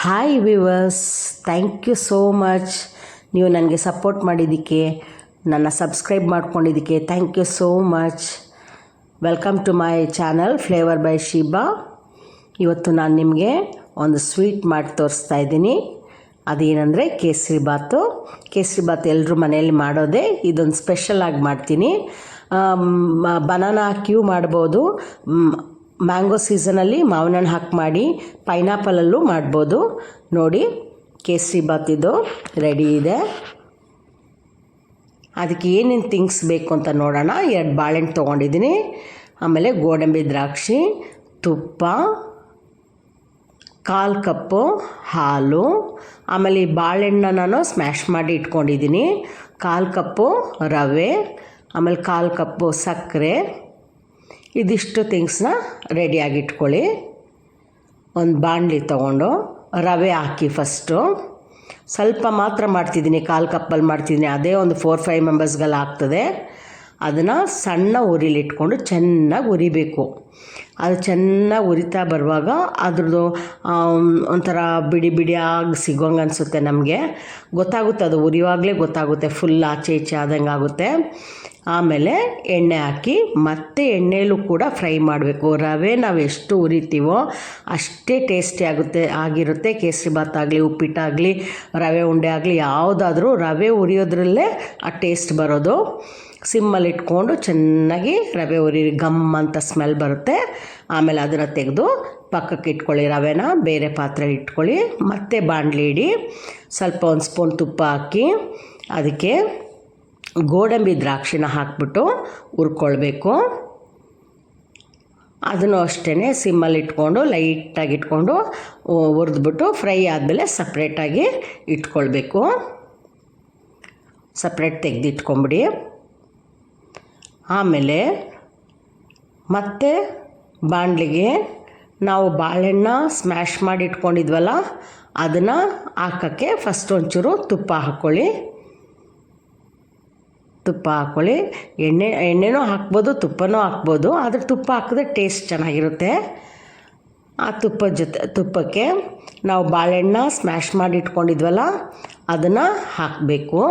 Hi viewers thank you so much ನೀವು ನನಗೆ support ಮಾಡಿದ್ದಕ್ಕೆ, ನನ್ನ subscribe ಮಾಡ್ಕೊಂಡಿದ್ದಕ್ಕೆ thank you so much welcome to my channel flavour by Sheeba ಇವತ್ತು ನಾನು ನಿಮಗೆ ಒಂದು ಸ್ವೀಟ್ ಮಾಡಿ ತೋರಿಸ್ತಾ ಇದ್ದೀನಿ. ಅದೇನೆಂದರೆ ಕೇಸರಿ ಬಾತು. ಕೇಸರಿ ಬಾತ್ ಎಲ್ಲರೂ ಮನೆಯಲ್ಲಿ ಮಾಡೋದೇ ಇದೊಂದು ಸ್ಪೆಷಲ್ ಆಗಿ ಮಾಡ್ತೀನಿ. ಬನಾನಾ ಹಾಕಿಯೂ ಮಾಡ್ಬೋದು. ಮ್ಯಾಂಗೋ ಸೀಸನಲ್ಲಿ ಮಾವಿನ ಹಣ್ಣು ಹಾಕಿ ಮಾಡಿ ಪೈನಾಪಲಲ್ಲೂ ಮಾಡ್ಬೋದು. ನೋಡಿ, ಕೇಸರಿ ಬಾತ್ ಇದು ರೆಡಿ ಇದೆ. ಅದಕ್ಕೆ ಏನೇನು ಥಿಂಗ್ಸ್ ಬೇಕು ಅಂತ ನೋಡೋಣ. ಎರಡು ಬಾಳೆಹಣ್ಣು ತೊಗೊಂಡಿದ್ದೀನಿ. ಆಮೇಲೆ ಗೋಡಂಬಿ ದ್ರಾಕ್ಷಿ, ತುಪ್ಪ, ಕಾಲು ಕಪ್ಪು, ಹಾಲು. ಆಮೇಲೆ ಈ ಬಾಳೆಹಣ್ಣ ನಾನು ಸ್ಮ್ಯಾಶ್ ಮಾಡಿ ಇಟ್ಕೊಂಡಿದ್ದೀನಿ. ಕಾಲು ಕಪ್ಪು ರವೆ, ಆಮೇಲೆ ಕಾಲು ಕಪ್ಪು ಸಕ್ಕರೆ. ಇದಿಷ್ಟು ಥಿಂಗ್ಸ್ನ ರೆಡಿಯಾಗಿ ಇಟ್ಕೊಳ್ಳಿ ಒಂದು ಬಾಣಲಿ ತೊಗೊಂಡು, ರವೆ ಹಾಕಿ ಫಸ್ಟು ಸ್ವಲ್ಪ ಮಾತ್ರ ಮಾಡ್ತಿದ್ದೀನಿ, ಕಾಲು ಕಪ್ಪಲ್ಲಿ ಮಾಡ್ತಿದ್ದೀನಿ. ಅದೇ ಒಂದು ಫೋರ್ ಫೈವ್ ಮೆಂಬರ್ಸ್ಗೆಲ್ಲ ಆಗ್ತದೆ. ಅದನ್ನು ಸಣ್ಣ ಉರಿಲಿಟ್ಕೊಂಡು ಚೆನ್ನಾಗಿ ಉರಿಬೇಕು. ಅದು ಚೆನ್ನಾಗಿ ಉರಿತಾ ಬರುವಾಗ ಅದ್ರದ್ದು ಒಂಥರ ಬಿಡಿ ಬಿಡಿಯಾಗಿ ಸಿಗೋಂಗೆ ಅನಿಸುತ್ತೆ ನಮಗೆ. ಗೊತ್ತಾಗುತ್ತೆ, ಅದು ಉರಿಯುವಾಗಲೇ ಗೊತ್ತಾಗುತ್ತೆ ಫುಲ್ ಆಚೆ ಈಚೆ ಆದಂಗೆ ಆಗುತ್ತೆ ಆಮೇಲೆ ಎಣ್ಣೆ ಹಾಕಿ ಮತ್ತೆ ಎಣ್ಣೆಯಲ್ಲೂ ಕೂಡ ಫ್ರೈ ಮಾಡಬೇಕು. ರವೆ ನಾವು ಎಷ್ಟು ಉರಿತೀವೋ ಅಷ್ಟೇ ಟೇಸ್ಟಿ ಆಗುತ್ತೆ, ಆಗಿರುತ್ತೆ. ಕೇಸರಿ ಭಾತ್ ಆಗಲಿ ಉಪ್ಪಿಟ್ಟಾಗಲಿ ರವೆ ಉಂಡೆ ಆಗಲಿ, ಯಾವುದಾದ್ರೂ ರವೆ ಉರಿಯೋದ್ರಲ್ಲೇ ಆ ಟೇಸ್ಟ್ ಬರೋದು. ಸಿಮ್ಮಲ್ಲಿ ಇಟ್ಕೊಂಡು ಚೆನ್ನಾಗಿ ರವೆ ಉರಿ ಗಮ್ ಅಂತ ಸ್ಮೆಲ್ ಬರುತ್ತೆ. ಆಮೇಲೆ ಅದನ್ನು ತೆಗೆದು ಪಕ್ಕಕ್ಕೆ ಇಟ್ಕೊಳ್ಳಿ ರವೆನ, ಬೇರೆ ಪಾತ್ರೆ ಇಟ್ಕೊಳ್ಳಿ. ಮತ್ತೆ ಬಾಣಲಿ ಇಡಿ, ಸ್ವಲ್ಪ ಒಂದು ಸ್ಪೂನ್ ತುಪ್ಪ ಹಾಕಿ, ಅದಕ್ಕೆ ಗೋಡಂಬಿ ದ್ರಾಕ್ಷಿನ ಹಾಕ್ಬಿಟ್ಟು ಹುರ್ಕೊಳ್ಬೇಕು. ಅದನ್ನು ಅಷ್ಟೇ ಸಿಮ್ಮಲ್ಲಿ ಇಟ್ಕೊಂಡು ಲೈಟಾಗಿ ಇಟ್ಕೊಂಡು ಹುರಿದ್ಬಿಟ್ಟು ಫ್ರೈ ಆದಮೇಲೆ ಸಪ್ರೇಟಾಗಿ ಇಟ್ಕೊಳ್ಬೇಕು. ಸಪ್ರೇಟ್ ತೆಗೆದಿಟ್ಕೊಂಬಿಡಿ. ಆಮೇಲೆ ಮತ್ತೆ ಬಾಣಲಿಗೆ ನಾವು ಬಾಳೆಹಣ್ಣ ಸ್ಮ್ಯಾಶ್ ಮಾಡಿ ಇಟ್ಕೊಂಡಿದ್ವಲ್ಲ ಅದನ್ನು ಹಾಕೋಕ್ಕೆ ಫಸ್ಟ್ ಒಂಚೂರು ತುಪ್ಪ ಹಾಕ್ಕೊಳ್ಳಿ. ತುಪ್ಪ ಹಾಕ್ಕೊಳ್ಳಿ. ಎಣ್ಣೆ, ಎಣ್ಣೆನೂ ಹಾಕ್ಬೋದು, ತುಪ್ಪನೂ ಹಾಕ್ಬೋದು. ಆದರೆ ತುಪ್ಪ ಹಾಕಿದ್ರೆ ಟೇಸ್ಟ್ ಚೆನ್ನಾಗಿರುತ್ತೆ. ಆ ತುಪ್ಪದ ಜೊತೆ, ತುಪ್ಪಕ್ಕೆ ನಾವು ಬಾಳೆಹಣ್ಣ ಸ್ಮ್ಯಾಶ್ ಮಾಡಿ ಇಟ್ಕೊಂಡಿದ್ವಲ್ಲ, ಅದನ್ನು ಹಾಕಬೇಕು.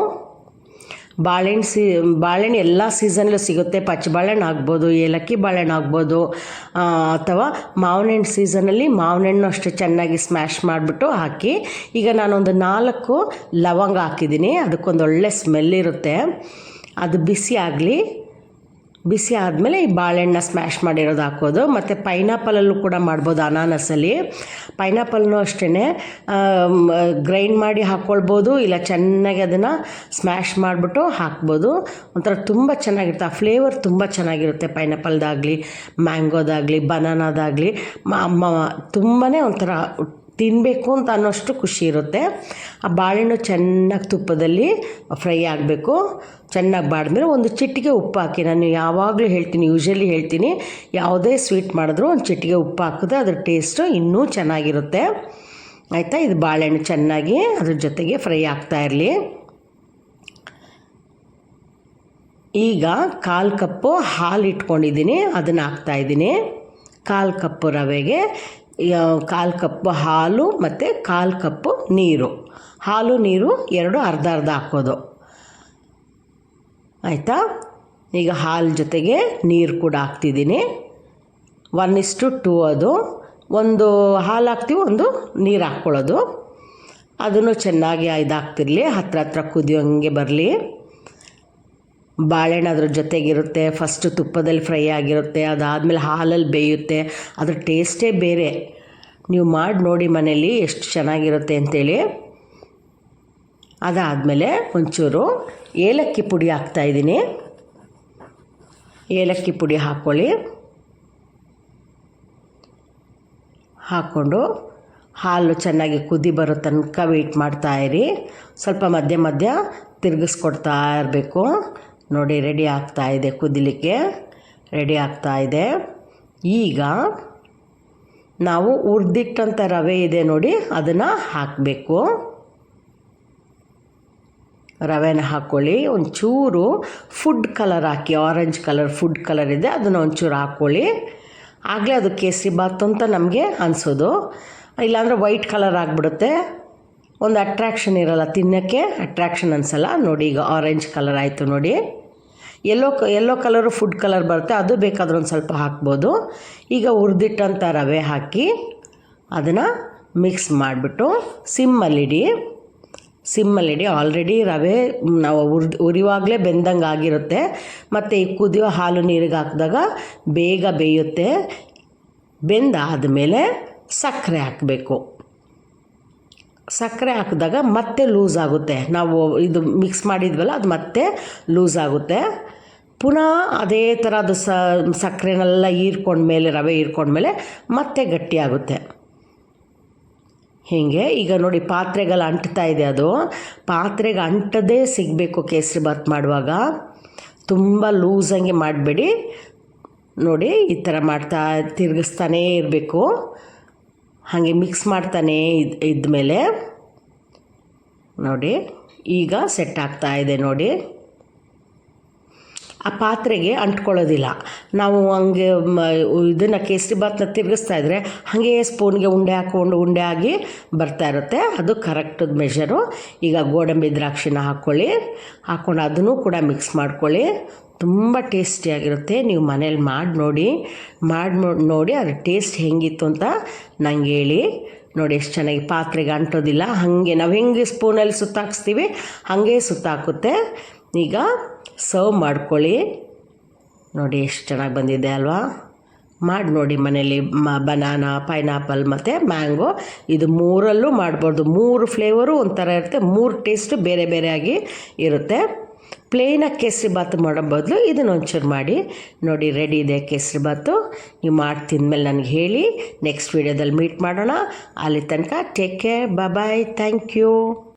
ಬಾಳೆಹಣ್ಣು ಸೀ, ಬಾಳೆಹಣ್ಣು ಎಲ್ಲ ಸೀಸನ್ಲೂ ಸಿಗುತ್ತೆ. ಪಚ್ಚ ಬಾಳೆಹಣ್ಣು ಆಗ್ಬೋದು, ಏಲಕ್ಕಿ ಬಾಳೆಹಣ್ಣು ಆಗ್ಬೋದು ಅಥವಾ ಮಾವಿನ ಹಣ್ಣು ಸೀಸನಲ್ಲಿ ಮಾವಿನ ಹಣ್ಣು ಅಷ್ಟೇ ಚೆನ್ನಾಗಿ ಸ್ಮ್ಯಾಶ್ ಮಾಡಿಬಿಟ್ಟು ಹಾಕಿ, ಈಗ ನಾನೊಂದು ನಾಲ್ಕು ಲವಂಗ ಹಾಕಿದ್ದೀನಿ. ಅದಕ್ಕೊಂದು ಒಳ್ಳೆ ಸ್ಮೆಲ್ ಇರುತ್ತೆ. ಅದು ಬಿಸಿ ಆಗಲಿ, ಬಿಸಿ ಆದಮೇಲೆ ಈ ಬಾಳೆಹಣ್ಣ ಸ್ಮ್ಯಾಶ್ ಮಾಡಿರೋದು ಹಾಕೋದು. ಮತ್ತು ಪೈನಾಪಲಲ್ಲೂ ಕೂಡ ಮಾಡ್ಬೋದು ಅನಾನಸಲ್ಲಿ ಪೈನಾಪಲ್ನು ಅಷ್ಟೇ ಗ್ರೈಂಡ್ ಮಾಡಿ ಹಾಕ್ಕೊಳ್ಬೋದು ಇಲ್ಲ ಚೆನ್ನಾಗಿ ಅದನ್ನು ಸ್ಮ್ಯಾಶ್ ಮಾಡಿಬಿಟ್ಟು ಹಾಕ್ಬೋದು. ಒಂಥರ ತುಂಬ ಚೆನ್ನಾಗಿರುತ್ತೆ. ಆ ಫ್ಲೇವರ್ ತುಂಬ ಚೆನ್ನಾಗಿರುತ್ತೆ ಪೈನಾಪಲ್ದಾಗಲಿ ಮ್ಯಾಂಗೋದಾಗಲಿ ಬನಾನಾದಾಗಲಿ ಮ ತುಂಬಾ ಒಂಥರ ತಿನ್ನಬೇಕು ಅಂತ ಅನ್ನೋಷ್ಟು ಖುಷಿ ಇರುತ್ತೆ. ಆ ಬಾಳೆಹಣ್ಣು ಚೆನ್ನಾಗಿ ತುಪ್ಪದಲ್ಲಿ ಫ್ರೈ ಆಗಬೇಕು. ಚೆನ್ನಾಗಿ ಬಾಡಿದ್ಮೇಲೆ ಒಂದು ಚಿಟಿಕೆ ಉಪ್ಪು ಹಾಕಿ, ನಾನು ಯಾವಾಗಲೂ ಹೇಳ್ತೀನಿ ಯೂಶ್ವಲಿ ಹೇಳ್ತೀನಿ, ಯಾವುದೇ ಸ್ವೀಟ್ ಮಾಡಿದ್ರು ಒಂದು ಚಿಟಿಕೆ ಉಪ್ಪು ಹಾಕಿದ್ರೆ ಅದ್ರ ಟೇಸ್ಟು ಇನ್ನೂ ಚೆನ್ನಾಗಿರುತ್ತೆ. ಆಯಿತಾ? ಇದು ಬಾಳೆಹಣ್ಣು ಚೆನ್ನಾಗಿ ಅದ್ರ ಜೊತೆಗೆ ಫ್ರೈ ಆಗ್ತಾ ಇರಲಿ. ಈಗ ಕಾಲು ಕಪ್ಪು ಹಾಲು ಇಟ್ಕೊಂಡಿದ್ದೀನಿ ಅದನ್ನು ಹಾಕ್ತಾಯಿದ್ದೀನಿ ಕಾಲು ಕಪ್ಪು ರವೆಗೆ ಕಾಲು ಕಪ್ಪು ಹಾಲು ಮತ್ತು ಕಾಲು ಕಪ್ಪು ನೀರು. ಹಾಲು, ನೀರು ಎರಡು ಅರ್ಧ ಅರ್ಧ ಹಾಕೋದು. ಆಯಿತಾ? ಈಗ ಹಾಲು ಜೊತೆಗೆ ನೀರು ಕೂಡ ಹಾಕ್ತಿದ್ದೀನಿ. ಒನ್ ಇಸ್ಟು ಟೂ ಅದು. ಒಂದು ಹಾಲು ಹಾಕ್ತೀವಿ, ಒಂದು ನೀರು ಹಾಕ್ಕೊಳ್ಳೋದು. ಅದನ್ನು ಚೆನ್ನಾಗಿ ಇದಾಗ್ತಿರಲಿ, ಹತ್ರ ಹತ್ರ ಕುದಿಯೋಂಗೆ ಬರಲಿ. ಬಾಳೆಹಣ್ಣು ಅದ್ರ ಜೊತೆಗಿರುತ್ತೆ ಫಸ್ಟು ತುಪ್ಪದಲ್ಲಿ ಫ್ರೈ ಆಗಿರುತ್ತೆ, ಅದಾದಮೇಲೆ ಹಾಲಲ್ಲಿ ಬೇಯುತ್ತೆ. ಅದ್ರ ಟೇಸ್ಟೇ ಬೇರೆ. ನೀವು ಮಾಡಿ ನೋಡಿ ಮನೇಲಿ ಎಷ್ಟು ಚೆನ್ನಾಗಿರುತ್ತೆ ಅಂತೇಳಿ. ಅದಾದಮೇಲೆ ಒಂಚೂರು ಏಲಕ್ಕಿ ಪುಡಿ ಹಾಕ್ತಾಯಿದ್ದೀನಿ ಏಲಕ್ಕಿ ಪುಡಿ ಹಾಕ್ಕೊಳ್ಳಿ ಹಾಕ್ಕೊಂಡು ಹಾಲು ಚೆನ್ನಾಗಿ ಕುದಿ ಬರೋ ತನಕ ವೆಯ್ಟ್ ಮಾಡ್ತಾ ಇರಿ. ಸ್ವಲ್ಪ ಮಧ್ಯ ಮಧ್ಯ ತಿರುಗಿಸ್ಕೊಡ್ತಾ ಇರಬೇಕು. ನೋಡಿ ರೆಡಿ ಆಗ್ತಾ ಇದೆ, ಕುದಿಲಿಕ್ಕೆ ರೆಡಿ ಆಗ್ತಾ ಇದೆ. ಈಗ ನಾವು ಹುರಿದಿಟ್ಟಂಥ ರವೆ ಇದೆ ನೋಡಿ, ಅದನ್ನು ಹಾಕಬೇಕು. ರವೆನ ಹಾಕ್ಕೊಳ್ಳಿ ಒಂಚೂರು ಫುಡ್ ಕಲರ್ ಹಾಕಿ ಆರೆಂಜ್ ಕಲರ್ ಫುಡ್ ಕಲರ್ ಇದೆ, ಅದನ್ನು ಒಂಚೂರು ಹಾಕ್ಕೊಳ್ಳಿ ಆಗಲೇ ಅದು ಕೇಸರಿ ಬಾತ್ ಅಂತ ನಮಗೆ ಅನಿಸೋದು. ಇಲ್ಲಾಂದರೆ ವೈಟ್ ಕಲರ್ ಆಗಿಬಿಡುತ್ತೆ. ಒಂದು ಅಟ್ರಾಕ್ಷನ್ ಇರಲ್ಲ ತಿನ್ನೋಕ್ಕೆ ಅಟ್ರಾಕ್ಷನ್ ಅನಿಸಲ್ಲ. ನೋಡಿ, ಈಗ ಆರೆಂಜ್ ಕಲರ್ ಆಯಿತು ನೋಡಿ. Yellow yellow colour food colour ಬರುತ್ತೆ. ಅದು ಬೇಕಾದ್ರೆ ಒಂದು ಸ್ವಲ್ಪ ಹಾಕ್ಬೋದು. ಈಗ ಹುರಿದಿಟ್ಟಂಥ ರವೆ ಹಾಕಿ ಅದನ್ನು ಮಿಕ್ಸ್ ಮಾಡಿಬಿಟ್ಟು ಸಿಮ್ಮಲ್ಲಿಡಿ ಸಿಮ್ಮಲ್ಲಿಡಿ ಆಲ್ರೆಡಿ ರವೆ ನಾವು ಹುರಿದು ಉರಿವಾಗಲೇ ಬೆಂದಂಗೆ ಆಗಿರುತ್ತೆ. ಮತ್ತು ಈ ಕುದಿಯೋ ಹಾಲು ನೀರಿಗೆ ಹಾಕಿದಾಗ ಬೇಗ ಬೇಯುತ್ತೆ. ಬೆಂದಾದಮೇಲೆ ಸಕ್ಕರೆ ಹಾಕಬೇಕು. ಸಕ್ಕರೆ ಹಾಕಿದಾಗ ಮತ್ತೆ ಲೂಸ್ ಆಗುತ್ತೆ. ನಾವು ಇದು ಮಿಕ್ಸ್ ಮಾಡಿದ್ವಲ್ಲ, ಅದು ಮತ್ತೆ ಲೂಸ್ ಆಗುತ್ತೆ. ಪುನಃ ಅದೇ ಥರ ಅದು ಸಕ್ಕರೆನೆಲ್ಲ ಹೀರ್ಕೊಂಡ್ಮೇಲೆ ರವೆ ಹೀರ್ಕೊಂಡ್ಮೇಲೆ ಮತ್ತೆ ಗಟ್ಟಿಯಾಗುತ್ತೆ ಹೀಗೆ ಈಗ ನೋಡಿ ಪಾತ್ರೆಗೆಲ್ಲ ಅಂಟ್ತಾ ಇದೆ ಅದು. ಪಾತ್ರೆಗೆ ಅಂಟದೇ ಸಿಗಬೇಕು ಕೇಸರಿ ಬಾತ್ ಮಾಡುವಾಗ. ತುಂಬ ಲೂಸಂಗೆ ಮಾಡಬೇಡಿ. ನೋಡಿ ಈ ಥರ ಮಾಡ್ತಾ ತಿರುಗಿಸ್ತಾನೇ ಇರಬೇಕು. ಹಾಗೆ ಮಿಕ್ಸ್ ಮಾಡ್ತಾನೆ ಇದ್ ಇದ್ಮೇಲೆ ನೋಡಿ ಈಗ ಸೆಟ್ ಆಗ್ತಾ ಇದೆ ನೋಡಿ. ಆ ಪಾತ್ರೆಗೆ ಅಂಟ್ಕೊಳ್ಳೋದಿಲ್ಲ. ನಾವು ಹಂಗೆ ಇದನ್ನು ಕೇಸರಿ ಬಾತನ್ನ ತಿರುಗಿಸ್ತಾ ಇದ್ದರೆ ಹಾಗೆ ಸ್ಪೂನ್ಗೆ ಉಂಡೆ ಹಾಕ್ಕೊಂಡು ಉಂಡೆ ಆಗಿ ಬರ್ತಾ ಇರುತ್ತೆ. ಅದು ಕರೆಕ್ಟ್ ಮೆಷರು ಈಗ ಗೋಡಂಬಿ ದ್ರಾಕ್ಷಿನ ಹಾಕ್ಕೊಳ್ಳಿ. ಹಾಕ್ಕೊಂಡು ಅದನ್ನು ಕೂಡ ಮಿಕ್ಸ್ ಮಾಡ್ಕೊಳ್ಳಿ. ತುಂಬ ಟೇಸ್ಟಿಯಾಗಿರುತ್ತೆ ನೀವು ಮನೇಲಿ ಮಾಡಿ ನೋಡಿ ಮಾಡಿ ನೋಡಿ ಅದ್ರ ಟೇಸ್ಟ್ ಹೆಂಗಿತ್ತು ಅಂತ ನಂಗೆ ಹೇಳಿ. ನೋಡಿ ಎಷ್ಟು ಚೆನ್ನಾಗಿ ಪಾತ್ರೆಗೆ ಅಂಟೋದಿಲ್ಲ. ಹಾಗೆ ನಾವು ಹೆಂಗೆ ಸ್ಪೂನಲ್ಲಿ ಸುತ್ತಾಕ್ಸ್ತೀವಿ, ಹಾಗೆ ಸುತ್ತಾಕುತ್ತೆ. ಈಗ ಸರ್ವ್ ಮಾಡ್ಕೊಳ್ಳಿ. ನೋಡಿ ಎಷ್ಟು ಚೆನ್ನಾಗಿ ಬಂದಿದೆ ಅಲ್ವಾ? ಮಾಡಿ ನೋಡಿ ಮನೇಲಿ ಮ ಬನಾನಾ ಪೈನಾಪಲ್ ಮತ್ತು ಮ್ಯಾಂಗೋ ಇದು ಮೂರಲ್ಲೂ ಮಾಡ್ಬೋದು. ಮೂರು ಫ್ಲೇವರು ಒಂಥರ ಇರುತ್ತೆ. ಮೂರು ಟೇಸ್ಟು ಬೇರೆ ಬೇರೆಯಾಗಿ ಇರುತ್ತೆ. ಪ್ಲೇನಾಗಿ ಕೇಸರಿ ಬಾತು ಮಾಡೋ ಬದಲು ಇದನ್ನ ಒಂಚೂರು ಮಾಡಿ. ನೋಡಿ ರೆಡಿ ಇದೆ ಕೇಸರಿ ಬಾತು ನೀವು ಮಾಡಿ ತಿಂದಮೇಲೆ ನನಗೆ ಹೇಳಿ. ನೆಕ್ಸ್ಟ್ ವೀಡಿಯೋದಲ್ಲಿ ಮೀಟ್ ಮಾಡೋಣ. ಅಲ್ಲಿ ತನಕ take care bye thank you